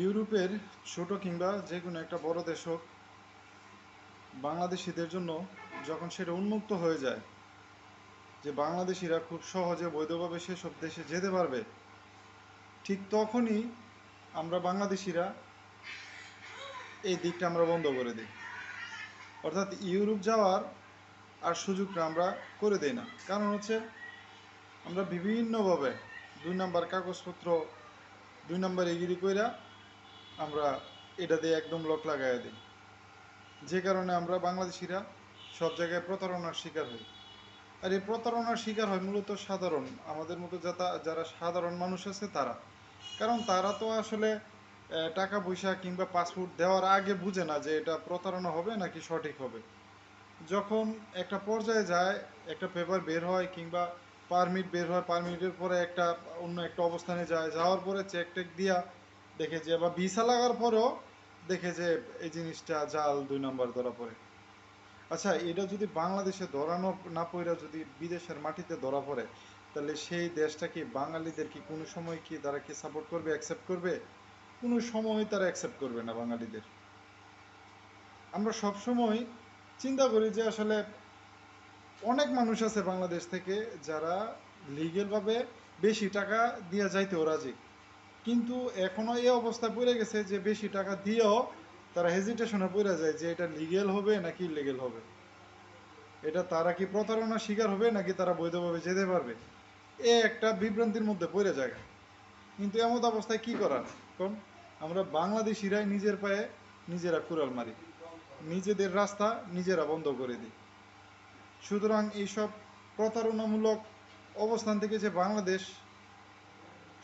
ইউরোপের ছোট কিংবা যে কোনো একটা বড় দেশ হোক, বাংলাদেশিদের জন্য যখন সেটা উন্মুক্ত হয়ে যায়, যে বাংলাদেশিরা খুব সহজে বৈধভাবে সেসব দেশে যেতে পারবে, ঠিক তখনই আমরা বাংলাদেশিরা এই দিকটা আমরা বন্ধ করে দিই। অর্থাৎ ইউরোপ যাওয়ার আর সুযোগটা আমরা করে দেই না। কারণ হচ্ছে আমরা বিভিন্নভাবে দুই নাম্বার কাগজপত্র, দুই নাম্বার এগিরি কইরা আমরা এটা দিয়ে একদম লক লাগাই দিই। যে কারণে আমরা বাংলাদেশিরা সব জায়গায় প্রতারণার শিকার হই। আর এই প্রতারণার শিকার হয় মূলত সাধারণ, আমাদের মতো যারা সাধারণ মানুষ আছে তারা। কারণ তারা তো আসলে টাকা পয়সা কিংবা পাসপোর্ট দেওয়ার আগে বুঝে না যে এটা প্রতারণা হবে নাকি সঠিক হবে। যখন একটা পর্যায়ে যায়, একটা পেপার বের হয় কিংবা পারমিট বের হয় পারমিটের পরে একটা অন্য একটা অবস্থানে যায়, যাওয়ার পরে চেক টেক দিয়া দেখে যে বা ভিসা লাগার পরেও দেখে যে এই জিনিসটা জাল দুই নম্বর ধরা পড়ে। আচ্ছা এটা যদি বাংলাদেশে ধরানো না পড়ে যদি বিদেশের মাটিতে ধরা পড়ে, তাহলে সেই দেশটা কি বাঙালিদের কি কোনো সময় কি তারা কি সাপোর্ট করবে অ্যাকসেপ্ট করবে? কোনো সময় তারা অ্যাকসেপ্ট করবে না বাঙালিদের। আমরা সব সময় চিন্তা করি যে আসলে অনেক মানুষ আছে বাংলাদেশ থেকে যারা লিগেলভাবে বেশি টাকা দিয়ে যাইতেও রাজি। কিন্তু এখনও এই অবস্থায় পড়ে গেছে যে বেশি টাকা দিয়েও তারা হেজিটেশনে পড়ে যায় যে এটা লিগেল হবে নাকি ইলিগেল হবে। এটা তারা কি প্রতারণার শিকার হবে নাকি তারা বৈধভাবে যেতে পারবে? এ একটা বিভ্রান্তির মধ্যে পড়ে যায়। কিন্তু এমত অবস্থায় কি করার কোন আমরা বাংলাদেশিরাই নিজের পায়ে নিজেরা কুড়াল মারি। নিজেদের রাস্তা নিজেরা বন্ধ করে দিই। সুতরাং এইসব প্রতারণামূলক অবস্থান থেকে যে বাংলাদেশ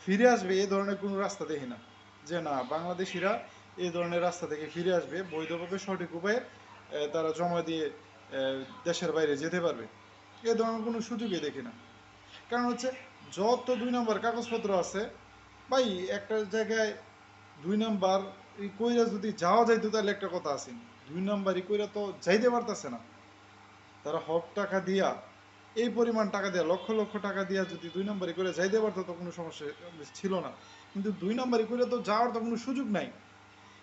ফিরে আসবে এই ধরনের কোনো রাস্তা দেখি না। যে না, বাংলাদেশিরা এই ধরনের রাস্তা থেকে ফিরে আসবে, বৈধভাবে সঠিক উপায়ে তারা জমা দিয়ে দেশের বাইরে যেতে পারবে। এ ধরনের কোনো সুযোগই দেখি না। কারণ হচ্ছে, যত দুই নম্বর কাগজপত্র আছে, ভাই, একটা জায়গায় দুই নাম্বার কইরা যদি যাওয়া যাইতো তাহলে একটা কথা আছে। দুই নাম্বার কইরা তো যাইতে পারতেছে না। তারা হক টাকা দিয়া এই পরিমাণ টাকা দিয়া, লক্ষ লক্ষ টাকা দিয়া যদি দুই নাম্বারই করে যাইতে পারতো, তো কোনো সমস্যা ছিল না। কিন্তু দুই নাম্বারই করে তো যাওয়ার তো কোনো সুযোগ নাই।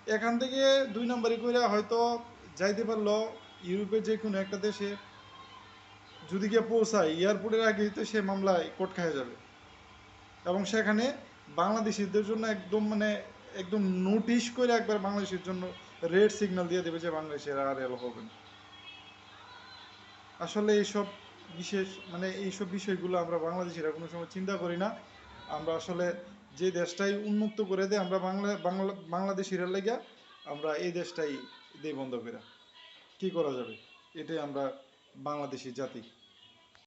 এখান থেকে দুই নাম্বারই করে হয়তো যাইতে পারল ইউরোপের যে কোনো একটা দেশে। যদি গিয়ে পৌঁছায়, এয়ারপোর্টের আগে তো সে মামলায় কোর্ট খায় যাবে। এবং সেখানে বাংলাদেশিদের জন্য একদম মানে একদম নোটিশ করে একবার বাংলাদেশের জন্য রেড সিগন্যাল দিয়ে দেবে যে বাংলাদেশের আর এলো হবে আসলে এইসব বিশেষ মানে এইসব বিষয়গুলো আমরা বাংলাদেশিরা কোনো সময় চিন্তা করি না। আমরা আসলে যে দেশটাই উন্মুক্ত করে দেয় আমরা বাংলা বাংলা, বাংলাদেশিরা লেগে আমরা এই দেশটাই দেই বন্ধ করে কী করা যাবে? এটাই আমরা বাংলাদেশি জাতি।